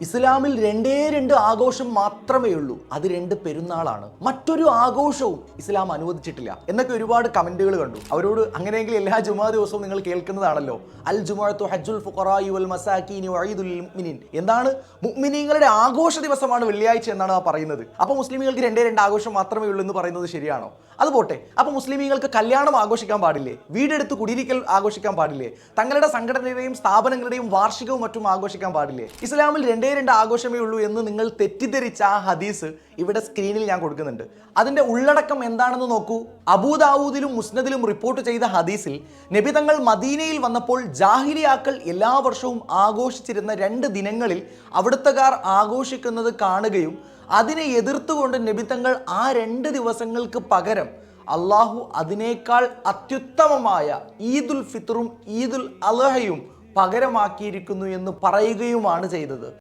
ഇസ്ലാമിൽ രണ്ടേ രണ്ട് ആഘോഷം മാത്രമേ ഉള്ളൂ. അത് രണ്ട് പെരുന്നാളാണ്. മറ്റൊരു ആഘോഷവും ഇസ്ലാം അനുവദിച്ചിട്ടില്ല. എന്നൊക്കെ ഒരുപാട് കമന്റുകൾ കണ്ടു. അവരോട് അങ്ങനെയെങ്കിൽ എല്ലാ ജുമാ ദിവസവും നിങ്ങൾ കേൾക്കുന്നതാണല്ലോ. അൽ ജുമാഅത്തു ഹജ്ജുൽ വൽ മുഅ്മിനീൻ. എന്താണ്? മുഅ്മിനീങ്ങളുടെ ആഘോഷ ദിവസമാണ് വെള്ളിയാഴ്ച എന്നാണ് ആ പറയുന്നത്. അപ്പോൾ മുസ്ലിമീങ്ങൾക്ക് രണ്ടേ രണ്ട് ആഘോഷം മാത്രമേ ഉള്ളൂ എന്ന് പറയുന്നത് ശരിയാണോ? അത് പോട്ടെ. അപ്പോൾ മുസ്ലിമീങ്ങൾക്ക് കല്യാണം ആഘോഷിക്കാൻ പാടില്ലേ? വീടെടുത്ത് കുടിയിരിക്കൽ ആഘോഷിക്കാൻ പാടില്ലേ? തങ്ങളുടെ സംഘടനയുടെയും സ്ഥാപനങ്ങളുടെയും വാർഷികവും മറ്റും ആഘോഷിക്കാൻ പാടില്ലേ? ഇസ്ലാമിൽ രണ്ടേ രണ്ട് ആഘോഷമേ ഉള്ളൂ എന്ന് നിങ്ങൾ തെറ്റിദ്ധരിച്ച ആ ഹദീസ് ഇവിടെ സ്ക്രീനിൽ ഞാൻ കൊടുക്കുന്നുണ്ട്. അതിന്റെ ഉള്ളടക്കം എന്താണെന്ന് നോക്കൂ. അബൂദാവൂദിലും മുസ്നദിലും റിപ്പോർട്ട് ചെയ്ത ഹദീസിൽ നബി തങ്ങൾ മദീനയിൽ വന്നപ്പോൾ ജാഹിലിയാക്കൾ എല്ലാ വർഷവും ആഘോഷിച്ചിരുന്ന രണ്ട് ദിനങ്ങളിൽ അവിടുത്തുകാർ ആഘോഷിക്കുന്നത് കാണുകയും അതിനെ എതിർത്തുകൊണ്ട് തങ്ങൾ ആ രണ്ട് ദിവസങ്ങൾക്ക് പകരം അള്ളാഹു അതിനേക്കാൾ അത്യുത്തമമായ ഈദുൽ ഫിത്തറും ഈദുൽ അലഹയും പകരമാക്കിയിരിക്കുന്നു എന്ന് പറയുകയുമാണ് ചെയ്തത്.